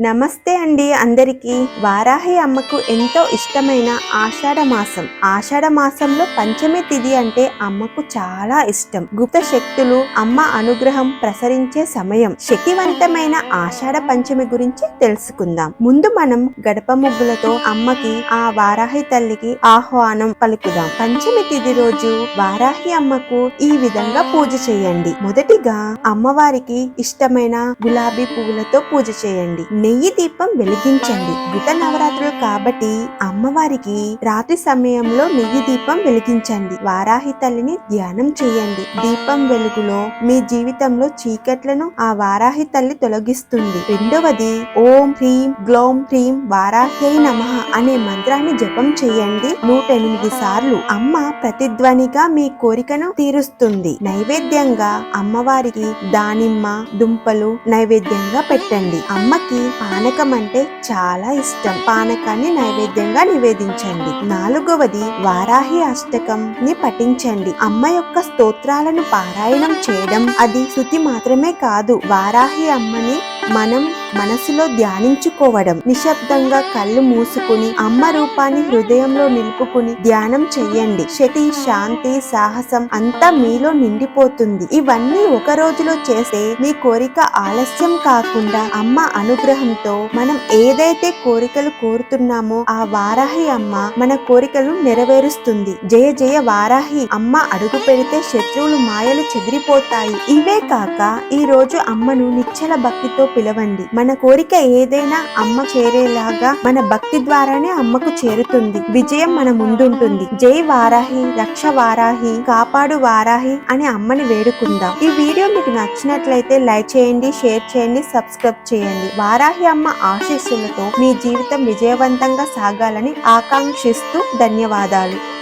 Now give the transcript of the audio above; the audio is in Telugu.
నమస్తే అండి అందరికీ. వారాహి అమ్మకు ఎంతో ఇష్టమైన ఆషాఢ మాసం. ఆషాఢ మాసంలో పంచమి తిథి అంటే అమ్మకు చాలా ఇష్టం. గుప్త శక్తులు అమ్మ అనుగ్రహం ప్రసరించే సమయం. శక్తివంతమైన ఆషాఢ పంచమి గురించి తెలుసుకుందాం. ముందు మనం గడప ముగ్గులతో అమ్మకి ఆ వారాహి తల్లికి ఆహ్వానం పలుకుదాం. పంచమి తిథి రోజు వారాహి అమ్మకు ఈ విధంగా పూజ చేయండి. మొదటిగా అమ్మవారికి ఇష్టమైన గులాబీ పువ్వులతో పూజ చేయండి. నెయ్యి దీపం వెలిగించండి. గుట నవరాత్రులు కాబట్టి అమ్మవారికి రాత్రి సమయంలో నెయ్యి దీపం వెలిగించండి. వారాహి తల్లిని ధ్యానం చేయండి. దీపం వెలుగులో మీ జీవితంలో చీకట్లను ఆ వారాహి తల్లి తొలగిస్తుంది. రెండవది ఓం హ్రీం గ్లోం హ్రీం వారాహ్యై నమః అనే మంత్రాన్ని జపం చేయండి. నూట ఎనిమిది సార్లు అమ్మ ప్రతిధ్వనిగా మీ కోరికను తీరుస్తుంది. నైవేద్యంగా అమ్మవారికి దానిమ్మ దుంపలు నైవేద్యంగా పెట్టండి. అమ్మకి పానకం అంటే చాలా ఇష్టం. పానకాన్ని నైవేద్యంగా నివేదించండి. నాలుగవది వారాహి అష్టకం ని పఠించండి. అమ్మ యొక్క స్తోత్రాలను పారాయణం చేయడం అది శృతి మాత్రమే కాదు. వారాహి అమ్మని మనం మనసులో ధ్యానించుకోవడం నిశ్శబ్దంగా కళ్ళు మూసుకుని అమ్మ రూపాన్ని హృదయంలో నిలుపుకుని ధ్యానం చెయ్యండి. శక్తి శాంతి సాహసం అంతా మీలో నిండిపోతుంది. ఇవన్నీ ఒక రోజులో చేస్తే మీ కోరిక ఆలస్యం కాకుండా అమ్మ అనుగ్రహంతో మనం ఏదైతే కోరికలు కోరుతున్నామో ఆ వారాహి అమ్మ మన కోరికలు నెరవేరుస్తుంది. జయ జయ వారాహి అమ్మ అడుగు పెడితే శత్రువులు మాయలు చెదిరిపోతాయి. ఇవే కాక ఈ రోజు అమ్మను నిశ్చల భక్తితో పిలవండి. మన కోరిక ఏదైనా అమ్మ చేరేలాగా మన భక్తి ద్వారానే అమ్మకు చేరుతుంది. విజయం మన ముందుంటుంది. జై వారాహి రక్ష వారాహి కాపాడు వారాహి అని అమ్మని వేడుకుందాం. ఈ వీడియో మీకు నచ్చినట్లయితే లైక్ చేయండి షేర్ చేయండి సబ్స్క్రైబ్ చేయండి. వారాహి అమ్మ ఆశీస్సులతో మీ జీవితం విజయవంతంగా సాగాలని ఆకాంక్షిస్తూ ధన్యవాదాలు.